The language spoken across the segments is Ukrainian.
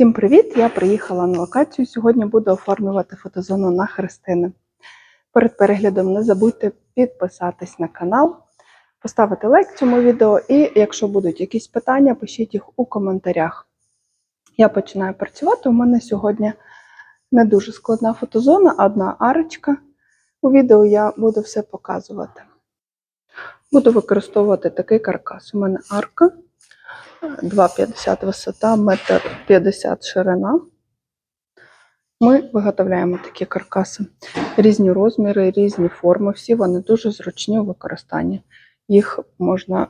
Всім привіт! Я приїхала на локацію. Сьогодні буду оформлювати фотозону на Христини. Перед переглядом не забудьте підписатись на канал, поставити лайк цьому відео, і якщо будуть якісь питання, пишіть їх у коментарях. Я починаю працювати. У мене сьогодні не дуже складна фотозона, одна арочка. У відео я буду все показувати. Буду використовувати такий каркас. У мене арка. 2,50 висота, 1,50 м ширина. Ми виготовляємо такі каркаси. Різні розміри, різні форми. Всі вони дуже зручні у використанні. Їх можна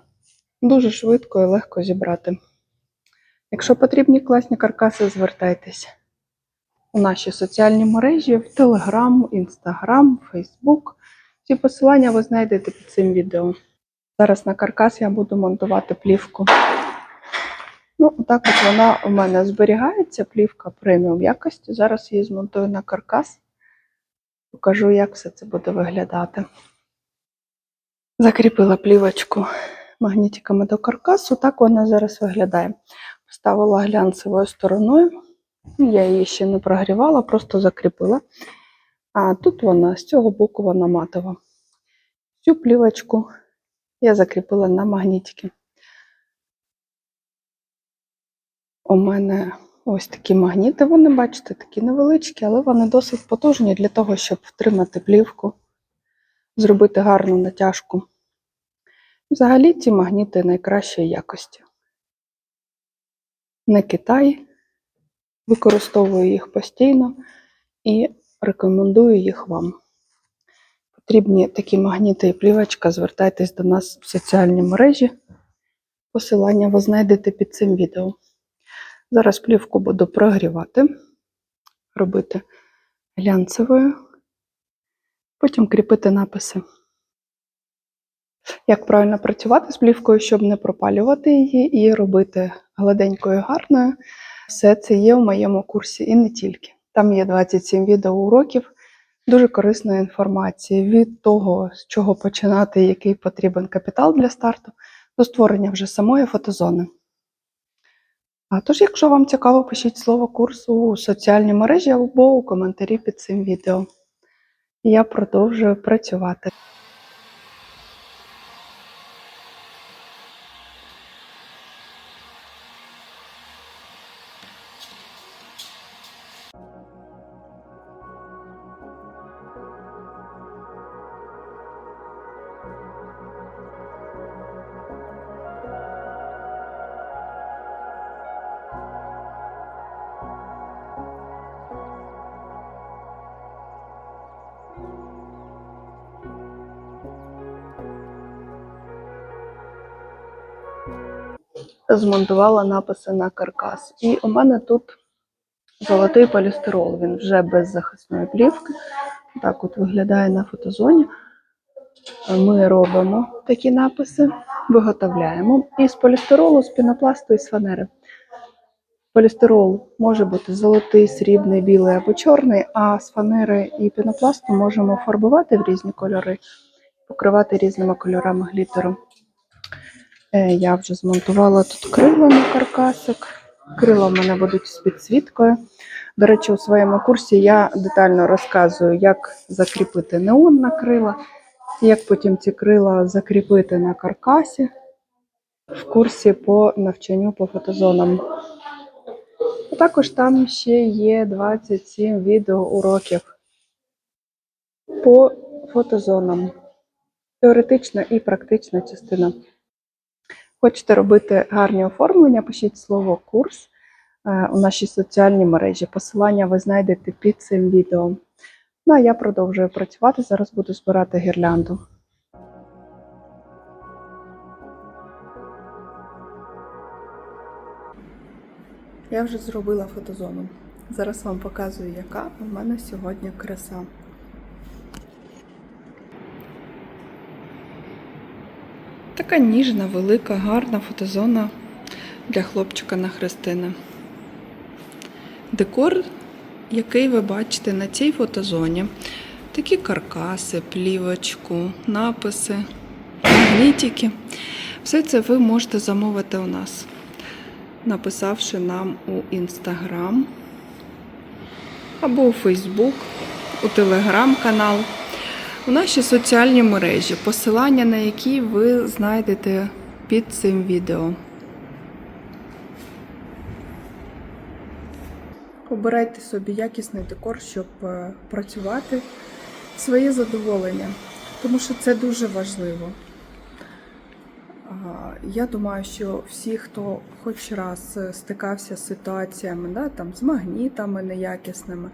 дуже швидко і легко зібрати. Якщо потрібні класні каркаси, звертайтеся у наші соціальні мережі в Telegram, Instagram, Facebook. Всі посилання ви знайдете під цим відео. Зараз на каркас я буду монтувати плівку. Ну, так от вона у мене зберігається, плівка преміум якості. Зараз її змонтую на каркас. Покажу, як все це буде виглядати. Закріпила плівочку магнітиками до каркасу. Так вона зараз виглядає. Поставила глянцевою стороною. Я її ще не прогрівала, просто закріпила. А тут вона з цього боку вона матова. Цю плівочку я закріпила на магнітики. У мене ось такі магніти, вони, бачите, такі невеличкі, але вони досить потужні для того, щоб втримати плівку, зробити гарну натяжку. Взагалі ці магніти найкращої якості. Не Китай, використовую їх постійно і рекомендую їх вам. Потрібні такі магніти і плівочка, звертайтесь до нас в соціальні мережі. Посилання ви знайдете під цим відео. Зараз плівку буду прогрівати, робити глянцевою, потім кріпити написи. Як правильно працювати з плівкою, щоб не пропалювати її і робити гладенькою гарною. Все це є в моєму курсі і не тільки. Там є 27 відеоуроків, дуже корисної інформації від того, з чого починати, який потрібен капітал для старту, до створення вже самої фотозони. А тож, якщо вам цікаво, пишіть слово курсу у соціальні мережі або у коментарі під цим відео. Я продовжую працювати. Змонтувала написи на каркас. І у мене тут золотий полістирол. Він вже без захисної плівки. Так от виглядає на фотозоні. Ми робимо такі написи, виготовляємо із полістиролу, з пінопласту і з фанери. Полістирол може бути золотий, срібний, білий або чорний, а з фанери і пінопласту можемо фарбувати в різні кольори, покривати різними кольорами глітеру. Е, Я вже змонтувала тут крила на каркасик. Крила в мене будуть з підсвіткою. До речі, у своєму курсі я детально розказую, як закріпити неон на крила, як потім ці крила закріпити на каркасі в курсі по навчанню по фотозонам. А також там ще є 27 відеоуроків по фотозонам. Теоретична і практична частина. Хочете робити гарні оформлення, пишіть слово курс е, у нашій соціальній мережі. Посилання ви знайдете під цим відео. Ну а я продовжую працювати. Зараз буду збирати гірлянду. Я вже зробила фотозону. Зараз вам показую, яка у мене сьогодні краса. Така ніжна, велика, гарна фотозона для хлопчика на Христини. Декор, який ви бачите на цій фотозоні, такі каркаси, плівочку, написи, магнітики. Все це ви можете замовити у нас. написавши нам у інстаграм або у Фейсбук, у телеграм-канал, у наші соціальні мережі, посилання на які ви знайдете під цим відео. Обирайте собі якісний декор, щоб е, працювати своє задоволення, тому що це дуже важливо. Я думаю, що всі, хто хоч раз е, стикався з ситуаціями, да, там, з магнітами неякісними,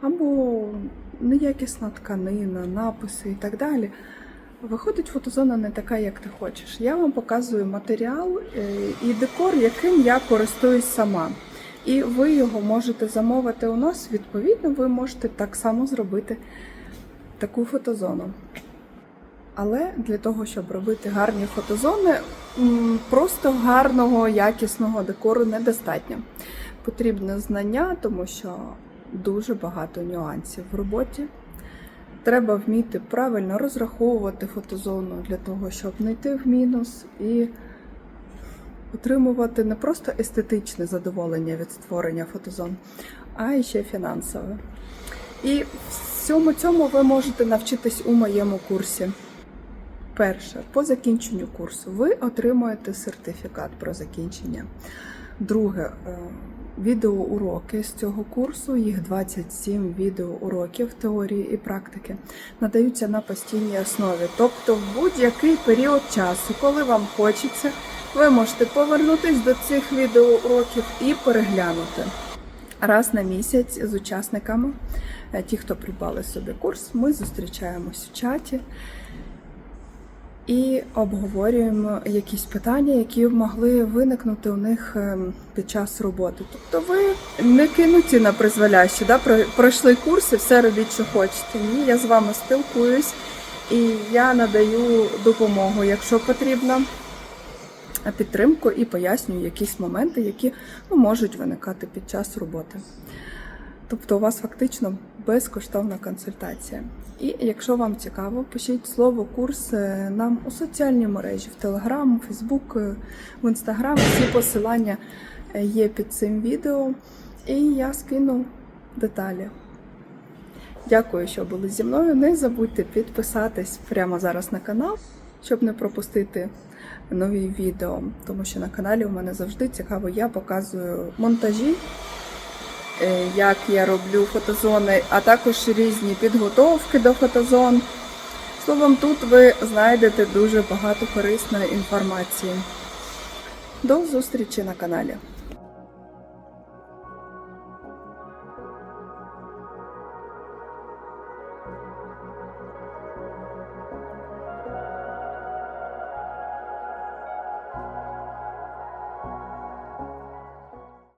або неякісна тканина, написи і так далі, виходить фотозона не така, як ти хочеш. Я вам показую матеріал е, і декор, яким я користуюсь сама. І ви його можете замовити у нас. Відповідно, ви можете так само зробити таку фотозону. Але для того, щоб робити гарні фотозони, просто гарного, якісного декору недостатньо. Потрібне знання, тому що дуже багато нюансів в роботі. Треба вміти правильно розраховувати фотозону для того, щоб не йти в мінус і отримувати не просто естетичне задоволення від створення фотозон, а і ще фінансове. І всьому цьому ви можете навчитись у моєму курсі. Перше, по закінченню курсу ви отримуєте сертифікат про закінчення. Друге, е, відеоуроки з цього курсу, їх 27 відеоуроків теорії і практики, надаються на постійній основі. Тобто, в будь-який період часу, коли вам хочеться, ви можете повернутись до цих відеоуроків і переглянути. Раз на місяць з учасниками, е, ті, хто придбали собі курс, ми зустрічаємось в чаті і обговорюємо якісь питання, які могли виникнути у них ем, під час роботи. Тобто ви не кинуті на призволяще, да? про- пройшли курси, все робіть, що хочете. Ні, я з вами спілкуюсь і я надаю допомогу, якщо потрібно, підтримку і пояснюю якісь моменти, які ну, можуть виникати під час роботи. Тобто у вас фактично безкоштовна консультація. І якщо вам цікаво, пишіть слово курс е, нам у соціальній мережі в Телеграм, Фейсбук, в Інстаграм. Всі посилання е, є під цим відео. І я скину деталі. Дякую, що були зі мною. Не забудьте підписатись прямо зараз на канал, щоб не пропустити нові відео, тому що на каналі у мене завжди цікаво, я показую монтажі як я роблю фотозони, а також різні підготовки до фотозон. Словом, тут ви знайдете дуже багато корисної інформації. До зустрічі на каналі.